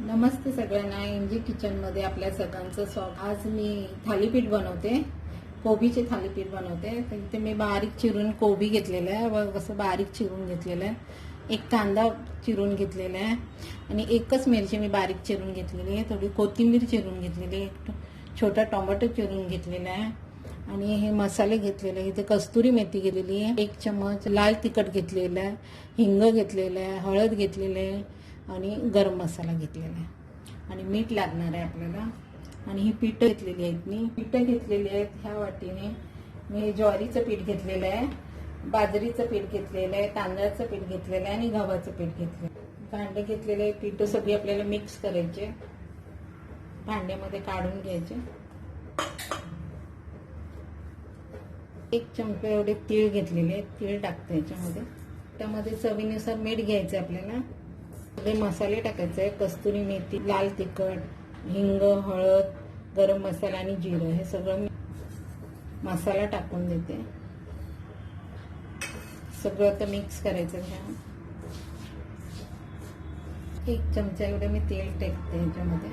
नमस्ते सगळ्यांना एनजी किचनमध्ये आपल्या सगळ्यांचं स्वागत. आज मी थालीपीठ बनवते कोबीचे थालीपीठ बनवते. तर इथे मी बारीक चिरून कोबी घेतलेलं आहे. व असं बारीक चिरून घेतलेलं आहे. एक कांदा चिरून घेतलेला आहे. आणि एकच मिरची मी बारीक चिरून घेतलेली आहे. थोडी कोथिंबीर चिरून घेतलेली आहे. एक छोटा टोमॅटो चिरून घेतलेला आहे. आणि हे मसाले घेतलेले आहे. इथे कस्तुरी मेथी घेतलेली आहे. एक चमच लाल तिखट घेतलेलं आहे. हिंग घेतलेलं आहे. हळद घेतलेलं आहे. आणि गरम मसाला घेतलेला आहे. आणि मीठ लागणार आहे आपल्याला. आणि ही पिठं घेतलेली आहेत मी. पिठं घेतलेली आहेत ह्या वाटीने. मी ज्वारीचं पीठ घेतलेलं आहे बाजरीचं पीठ घेतलेलं आहे तांदळाचं पीठ घेतलेलं आहे आणि गव्हाचं पीठ घेतलेलं भांडे घेतलेले आहे पिठं सगळी आपल्याला मिक्स करायचे भांड्यामध्ये काढून घ्यायचे. एक चमचे एवढे तीळ घेतलेले आहेत तीळ टाकतं याच्यामध्ये. त्यामध्ये चवीनुसार मीठ घ्यायचं आपल्याला. हे मसाले टाकायचे आहे कस्तुरी मेथी लाल तिखट हिंग हळद गरम मसाला आणि जिरं. हे सगळं मी मसाला टाकून देते. सगळं आता मिक्स करायचं घ्या एक चमचा एवढं मी तेल टाकते ह्याच्यामध्ये.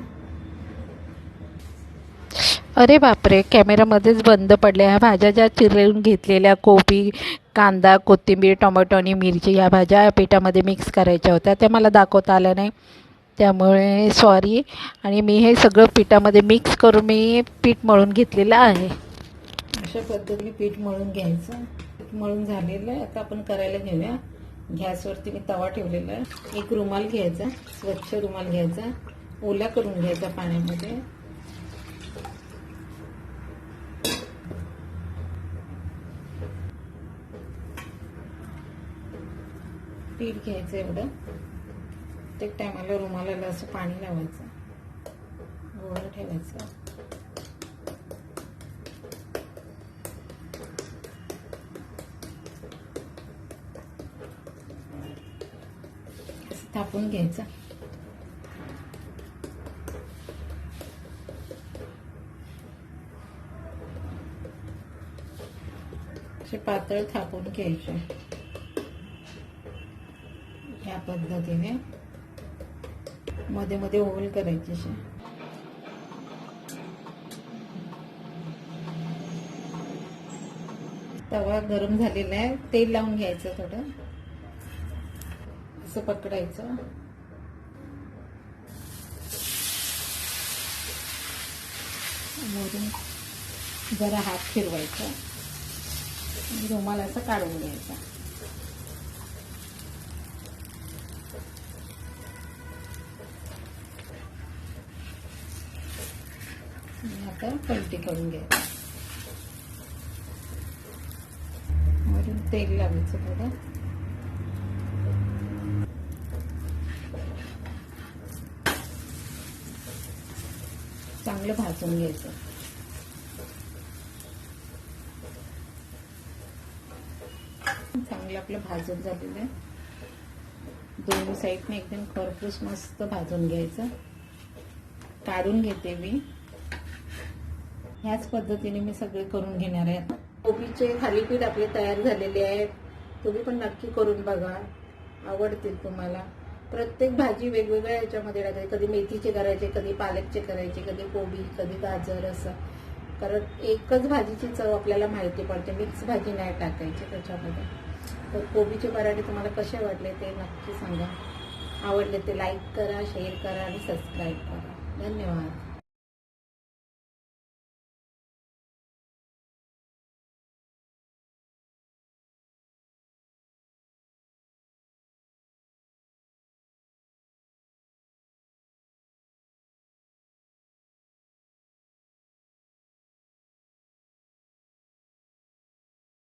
अरे बापरे कॅमेरामध्येच बंद पडल्या. ह्या भाज्या ज्या चिरून घेतलेल्या कोबी कांदा कोथिंबीर टोमॅटो आणि मिरची ह्या भाज्या पिठामध्ये मिक्स करायच्या होत्या. त्या मला दाखवता आल्या नाही. त्यामुळे सॉरी आणि मी हे सगळं पिठामध्ये मिक्स करून मी पीठ मळून घेतलेलं आहे. अशा पद्धतीने पीठ मळून घ्यायचं. पीठ मळून झालेलं आहे. आता आपण करायला घेऊया. गॅसवरती मी तवा ठेवलेला आहे. एक रुमाल घ्यायचा. स्वच्छ रुमाल घ्यायचा. ओला करून घ्यायचा पाण्यामध्ये. पीठ घ्यायचं एवढं. ते टायमाला रुमालाला असं पाणी लावायचं. गोळा ठेवायचं. थापून घ्यायचं. असे पातळ थापून घ्यायचे. पद्धतीने मध्ये मध्ये ओव्हल करायची अशी. तवा गरम झालेला आहे तेल लावून घ्यायचं थोडं. असं पकडायचं. वरून जरा हात फिरवायचा. रुमाल असं काढून घ्यायचा. आता पलटी करून घ्यायचं. वरून तेल लावायचं थोडं चांगलं भाजून घ्यायचं. चांगलं आपलं भाजून झालेलं आहे. दोन्ही साईडने एकदम खरपूस मस्त भाजून घ्यायचं. काढून घेते मी. ह्याच पद्धतीने मी सगळे करून घेणार आहे आता. कोबीचे थालीपीठ आपले तयार झालेले आहेत. तुम्ही पण नक्की करून बघा. आवडतील तुम्हाला. प्रत्येक भाजी वेगवेगळ्या याच्यामध्ये टाकायची कधी मेथीचे करायचे कधी पालकचे करायचे कधी कोबी कधी गाजर असं. कारण एकच भाजीची चव आपल्याला माहिती पडते. मिक्स भाजी नाही टाकायची त्याच्यामध्ये. तर कोबीचे पराठे तुम्हाला कसे वाटले ते नक्की सांगा. आवडले ते लाईक करा शेअर करा आणि सबस्क्राईब करा. धन्यवाद.